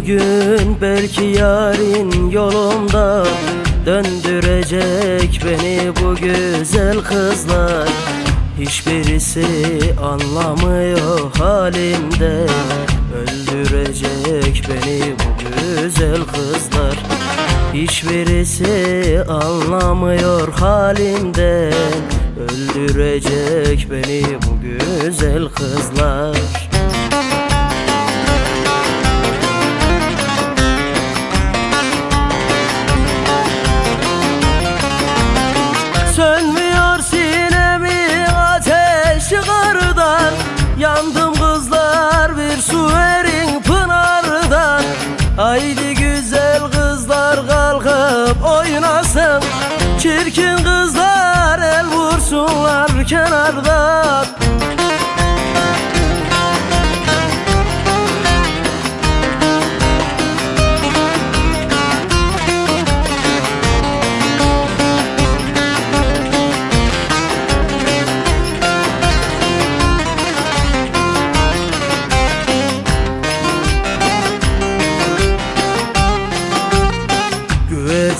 Bugün belki yarın yolumda Döndürecek beni bu güzel kızlar. Hiçbirisi anlamıyor halimde Öldürecek beni bu güzel kızlar. Hiçbirisi anlamıyor halimden Öldürecek beni bu güzel kızlar Sönmüyor sinemi ateş kardan Yandım kızlar bir su verin pınardan. Haydi güzel kızlar kalkıp oynasın. Çirkin kızlar el vursunlar kenardan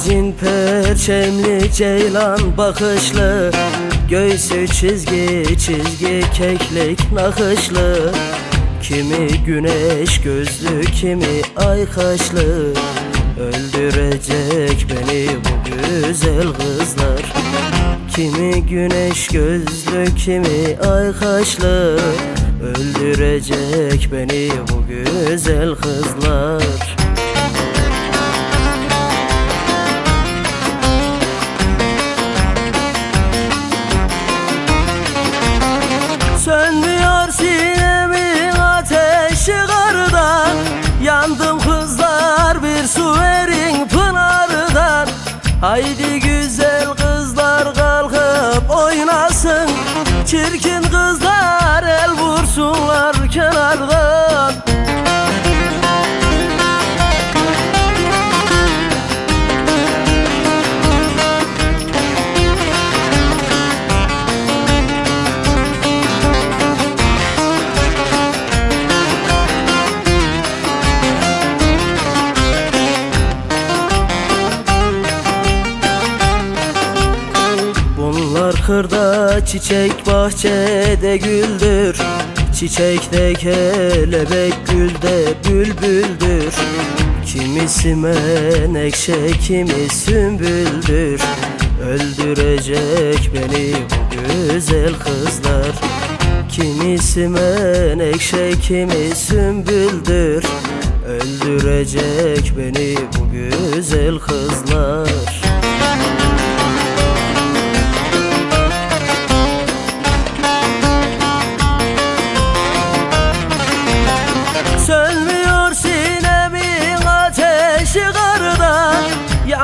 Güvercin perçemli ceylan bakışlı Göğsü çizgi çizgi keklik nakışlı. Kimi güneş gözlü kimi ay kaşlı. Öldürecek beni bu güzel kızlar. Kimi güneş gözlü kimi ay kaşlı. Öldürecek beni bu güzel kızlar güzel kızlar kalkıp oynasın. Çirkin kızlar el vursunlar kenardan kırda çiçek bahçede güldür. Çiçekte kelebek gülde bülbüldür. Kimisi menekşe kimi sümbüldür. Öldürecek beni bu güzel kızlar. Kimisi menekşe kimi sümbüldür. Öldürecek beni bu güzel kızlar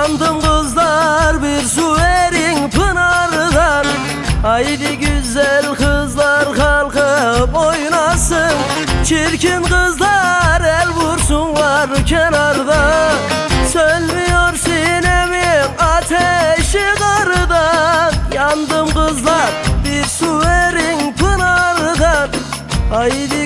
Yandım kızlar bir su verin pınardan Haydi güzel kızlar kalkıp oynasın. Çirkin kızlar el vursunlar kenarda. Sönmüyor sinemin ateşi kardan Yandım kızlar bir su verin pınardan Haydi